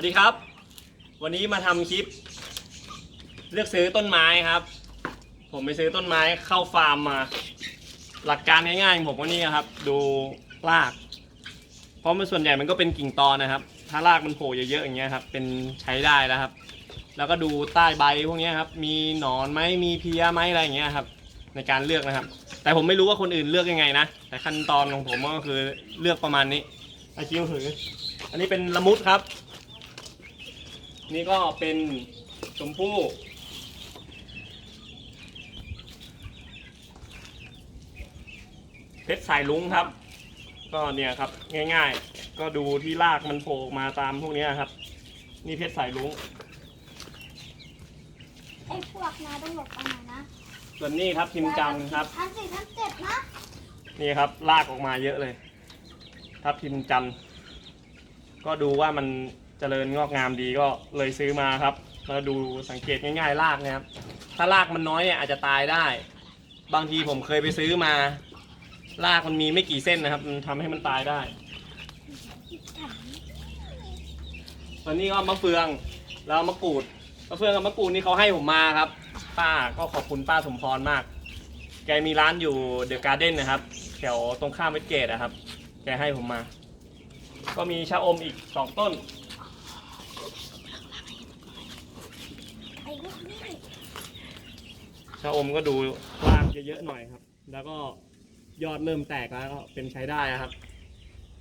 วัสดีครับ วันนี้มาทำคลิป เลือกซื้อต้นไม้ครับ ผมไปซื้อต้นไม้เข้าฟาร์มมา หลักการง่ายๆของผมก็นี่ครับ ดูราก เพราะมันส่วนใหญ่มันก็เป็นกิ่งตอนนะครับ ถ้ารากมันโผล่เยอะๆอย่างเงี้ยครับ เป็นใช้ได้แล้วครับ แล้วก็ดูใต้ใบพวกนี้ครับ มีหนอนไหมมีเพี้ยไหมอะไรอย่างเงี้ยครับ ในการเลือกนะครับ แต่ผมไม่รู้ว่าคนอื่นเลือกยังไงนะ แต่ขั้นตอนของผมก็คือเลือกประมาณนี้อาคิวถืออันนี้เป็นละมุดครับ นี่ก็เป็นชมพู่ เพชรสายลุงครับ ก็เนี่ยครับง่ายๆ ก็ดูที่รากมันโผล่ออกมาตามพวกเนี้ยครับ นี่เพชรสายลุงไอ้พวกนาต้องหลบเอาหน่อยนะส่วนนี้ครับทิมจันทร์ครับทันสี่ทันเจ็ดนะ นี่ครับลากออกมาเยอะเลย ทับทิมจันทร์ก็ดูว่ามัน เจริญงอกงามดีก็เลยซื้อมาครับแล้วดูสังเกตง่ายๆรากนะครับ ถ้ารากมันน้อยเนี่ยอาจจะตายได้ บางทีผมเคยไปซื้อมารากมันมีไม่กี่เส้นนะครับ มันทำให้มันตายได้ส่วนนี้ก็มะเฟืองแล้วมะกรูดมะเฟืองกับมะกรูดนี่เขาให้ผมมาครับ ป้าก็ขอบคุณป้าสมพรมาก แกมีร้านอยู่เดอะการ์เด้นนะครับแถวตรงข้ามเวสเกตนะครับ แกให้ผมมา ก็มีชะอมอีกสองต้น ไอ้พวกนี้ ชาอมก็ดูรากเยอะๆหน่อยครับ แล้วก็ยอดเริ่มแตกแล้วก็เป็นใช้ได้ครับ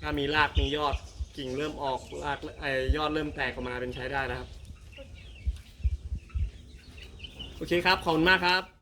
ถ้ามีรากมียอดกิ่งเริ่มออกรากไอยอดเริ่มแตกออกมาเป็นใช้ได้นะครับ โอเคครับ ขอบคุณมากครับ